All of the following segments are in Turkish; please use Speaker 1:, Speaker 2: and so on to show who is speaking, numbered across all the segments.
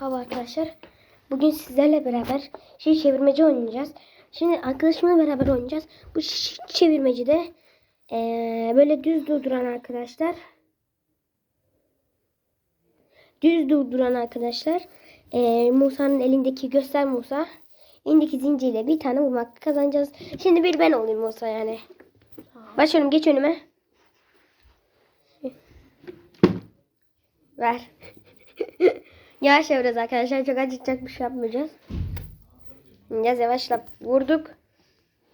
Speaker 1: Merhaba arkadaşlar. Bugün sizlerle beraber şey çevirmeci oynayacağız. Şimdi arkadaşımla beraber oynayacağız. Bu şiş çevirmeci de eee, böyle düz durduran arkadaşlar. Düz durduran arkadaşlar. Eee, Musa'nın elindeki göster Musa. Elindeki zincirle bir tane vurmak kazanacağız. Şimdi bir ben olayım Musa yani. Başlıyorum geç önüme. Ver. Yavaş yapacağız arkadaşlar. Çok acıtacak bir şey yapmayacağız. Yaz yavaşla vurduk.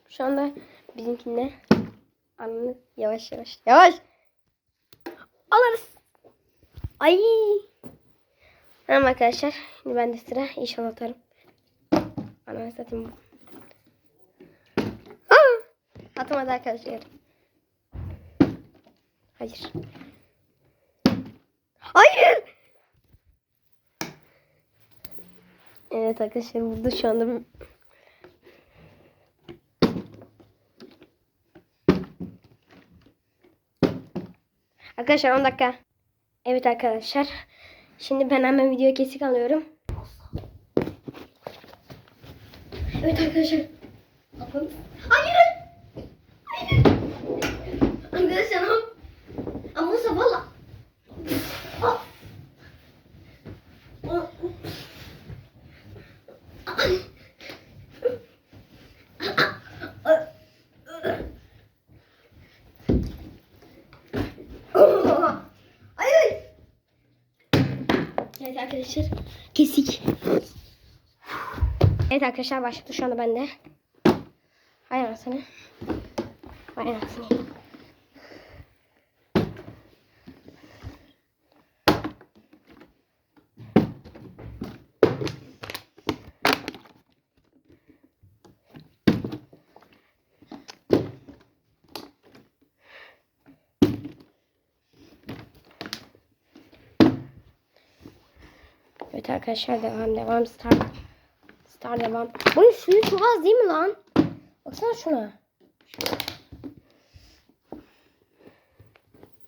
Speaker 1: Şu anda bizimkinde anını yavaş yavaş. Yavaş. Alırız. Ay. Tamam arkadaşlar. Şimdi bende sıra. İnşallah atarım. Ananı satayım. Aa! Atamadı arkadaşlar. Hayır. Hayır. Evet arkadaşlar burada şu anda Arkadaşlar 10 dakika. Evet arkadaşlar. Şimdi ben hemen video kesik alıyorum. Evet arkadaşlar. Yapalım. Hayır. Hayır. Arkadaşlar ama. Ah. Ah. Ay ay. Evet arkadaşlar kesik. Evet arkadaşlar başladı şu anda bende. Hay anasını. Hay anasını. Evet arkadaşlar devam devam start. Start devam. Bunun suyu çok az değil mi lan? Baksana şuna.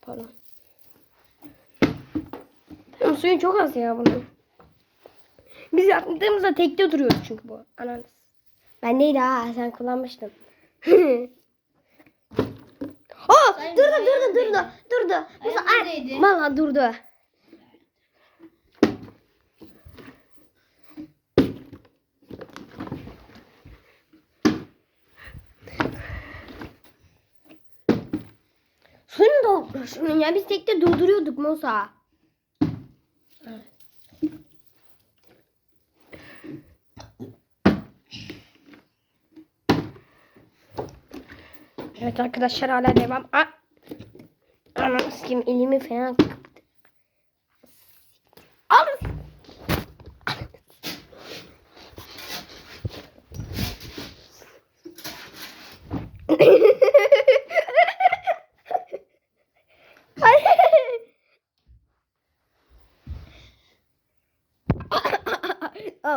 Speaker 1: Pardon. Bunun suyu çok az ya bunun. Biz yaptığımızda tekte duruyoruz çünkü bu. Ananız. Ben değil ha sen kullanmıştın. Aa
Speaker 2: Sayın
Speaker 1: durdu durdu durdu durdu.
Speaker 2: Bayağı
Speaker 1: ay, valla durdu. Da şunun ya biz tekte durduruyorduk Musa. Evet arkadaşlar hala devam. Aa! Anam sikim elimi falan kaptı. Al.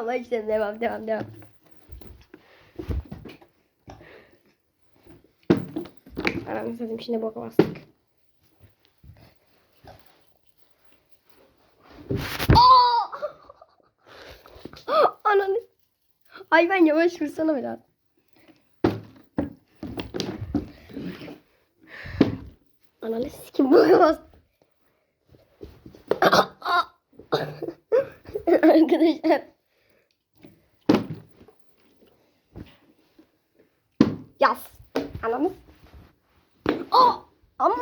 Speaker 1: Ama işte devam devam devam. Anam satayım şimdi boka bastık. Aa! Ananı. Ay ben yavaş vursana biraz. Ananı sikim boka bastım. Arkadaşlar. Yaz. Ananı. Aa! Aman.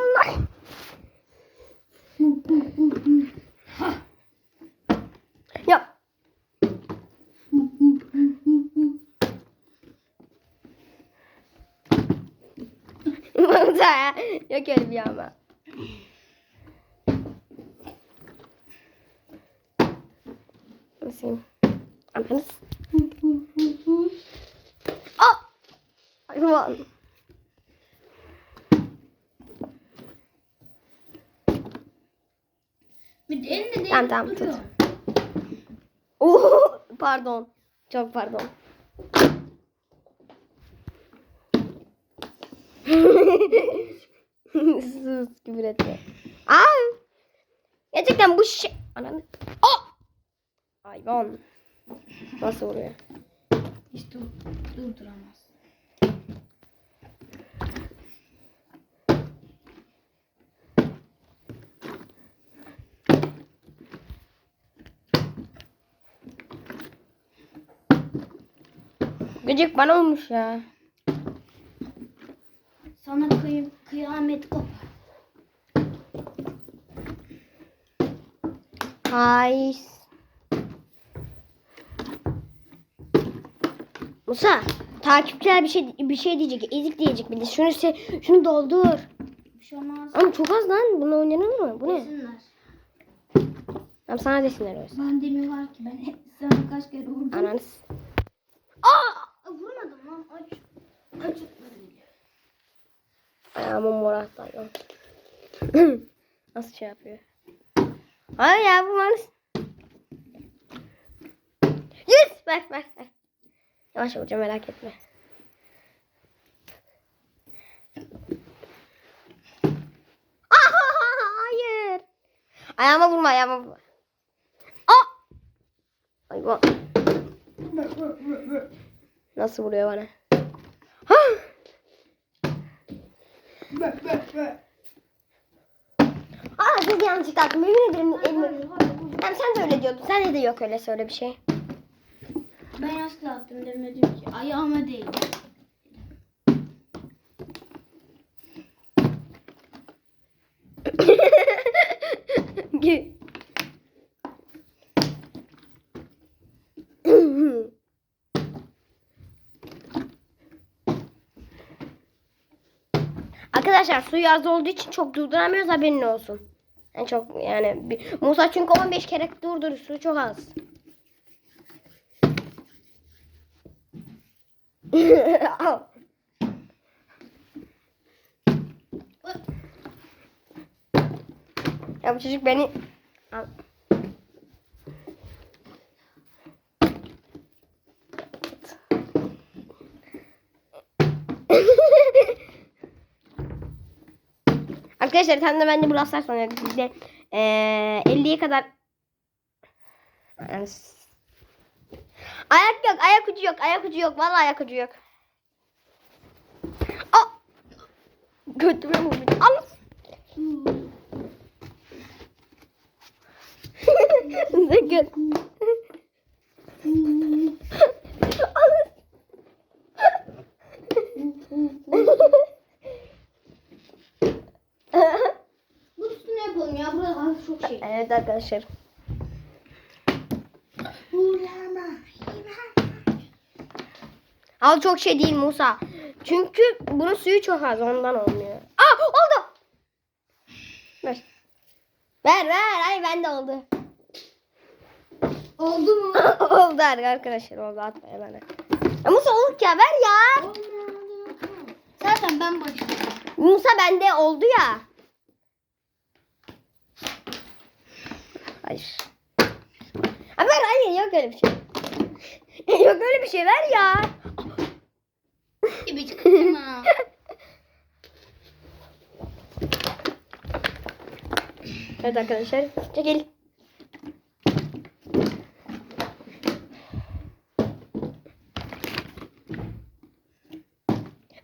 Speaker 1: Ya. Manzara. Yok öyle bir ama. Nasıl? Anladınız? Hayvan.
Speaker 2: Bir de elinde değil.
Speaker 1: Tamam, tamam,
Speaker 2: duruyor.
Speaker 1: tut. Oo, pardon. Çok pardon. Sus küfür etme. Aa! Gerçekten bu şey... Ananı... Aa! Hayvan. Nasıl vuruyor?
Speaker 2: Hiç dur, durduramaz.
Speaker 1: Gıcık bana olmuş ya.
Speaker 2: Sana kıy kıyamet kopar.
Speaker 1: Hay. Musa, takipçiler bir şey bir şey diyecek, ezik diyecek bir de. Şunu şunu doldur.
Speaker 2: Bir şey olmaz.
Speaker 1: Ama çok az lan. Bunu oynanır mı? Bu ne?
Speaker 2: Desinler.
Speaker 1: Tamam sana desinler olsun.
Speaker 2: Ben demir var ki ben hep sana kaç kere vurdum.
Speaker 1: Ananız.
Speaker 2: Aa!
Speaker 1: Attı. Nasıl şey yapıyor? Ay ya bu manız. Yüz. Ver ver ver. Yavaş vuracağım merak etme. Ah, hayır. Ayağıma vurma ayağıma vurma. Aa! Ay bu. Nasıl vuruyor bana? Aa siz yanlışlıkla attım. Yemin ederim elimi. Hem sen de öyle diyordun. Sen de yok öyle söyle bir şey.
Speaker 2: Ben asla attım demedim ki. Ayağıma değil.
Speaker 1: Arkadaşlar suyu az olduğu için çok durduramıyoruz haberin olsun. Yani çok yani bir, Musa çünkü 15 kere durdur su çok az. Ya bu çocuk beni Al. Arkadaşlar sen de ben de Brawl Stars oynadık. Biz eee 50'ye kadar Yani s- Ayak yok, ayak ucu yok, ayak ucu yok. Vallahi ayak ucu yok. Aa! Götüme vurdu. Al. Sakın.
Speaker 2: Bu üstüne yapalım ya. Burada az çok şey.
Speaker 1: Evet arkadaşlar. Al çok şey değil Musa. Çünkü bunun suyu çok az ondan olmuyor. Aa oldu. Ver. Ver ver. Ay bende oldu.
Speaker 2: Oldu mu?
Speaker 1: oldu arkadaşlar oldu atmaya bana. Ya Musa olduk ya ver ya.
Speaker 2: Zaten ben başladım.
Speaker 1: Musa bende oldu ya. Hayır. Ha ver hayır yok öyle bir şey. yok öyle bir şey ver ya.
Speaker 2: Gibi çıktım ha.
Speaker 1: Evet arkadaşlar çekil.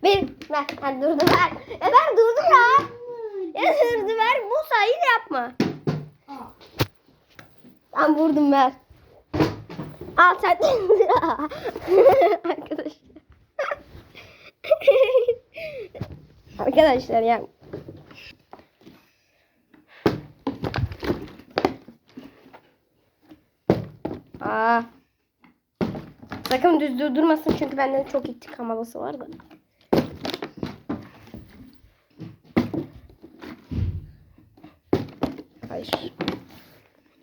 Speaker 1: Ver, ver, ver durdu ver. Ya ver durdu ya. Ya durdu ver. Musa yine yapma. Ben vurdum ver. Al sen. Arkadaşlar. Arkadaşlar ya. Aa. Sakın düz durdurmasın çünkü bende çok intikam havası var da. Hayır.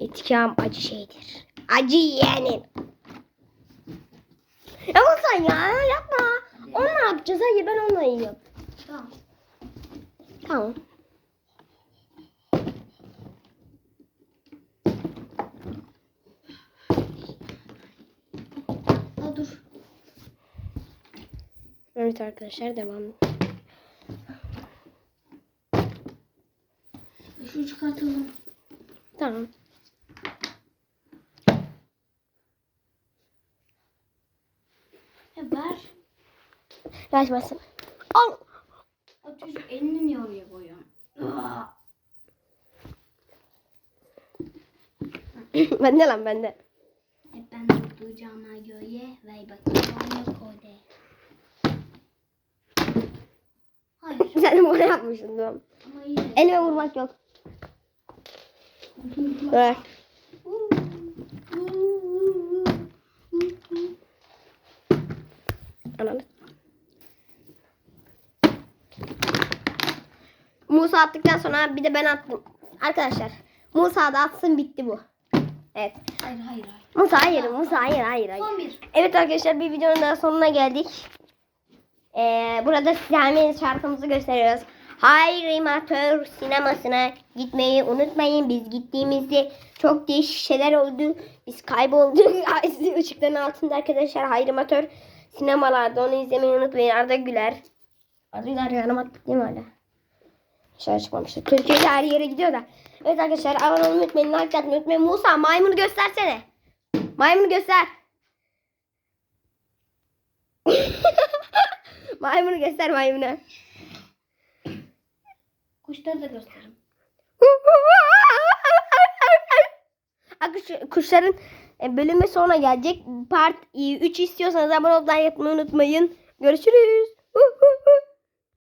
Speaker 1: İntikam acı şeydir. Acı yeğenim. Ya sen ya yapma. Onu ne yapacağız? Hayır ben onunla yiyorum.
Speaker 2: Tamam.
Speaker 1: Tamam.
Speaker 2: Aa, dur.
Speaker 1: Evet arkadaşlar devam.
Speaker 2: Şunu çıkartalım.
Speaker 1: Tamam.
Speaker 2: Ver.
Speaker 1: Kaçmasın. Al.
Speaker 2: O çocuk elini niye oraya koyuyor? Aa,
Speaker 1: bende lan bende.
Speaker 2: Hep ben tutacağıma göre ver bakayım bana kode. Hayır
Speaker 1: Sen bunu yapmışsın
Speaker 2: yine.
Speaker 1: Elime vurmak yok. Ver. Ananı. Musa attıktan sonra bir de ben attım. Arkadaşlar Musa da atsın bitti bu. Evet.
Speaker 2: Hayır hayır hayır.
Speaker 1: Musa hayır, Musa hayır, hayır, hayır.
Speaker 2: Son bir.
Speaker 1: Evet arkadaşlar bir videonun daha sonuna geldik. Ee, burada size hemen şarkımızı gösteriyoruz. Hayrimatör sinemasına gitmeyi unutmayın. Biz gittiğimizde çok değişik şeyler oldu. Biz kaybolduk. Ay, Işıkların altında arkadaşlar Hayrimatör sinemalarda onu izlemeyi unutmayın. Arda Güler. Arda Güler yanıma değil mi hala? Dışarı çıkmamıştı. Türkiye'de her yere gidiyor da. Evet arkadaşlar abone olmayı unutmayın. Like atmayı unutmayın. Musa maymunu göstersene. Maymunu göster. maymunu göster maymunu.
Speaker 2: Kuşları da.
Speaker 1: Arkadaşlar kuşların e, bölümü sonra gelecek. Part 3 istiyorsanız abone olmayı unutmayın. Görüşürüz.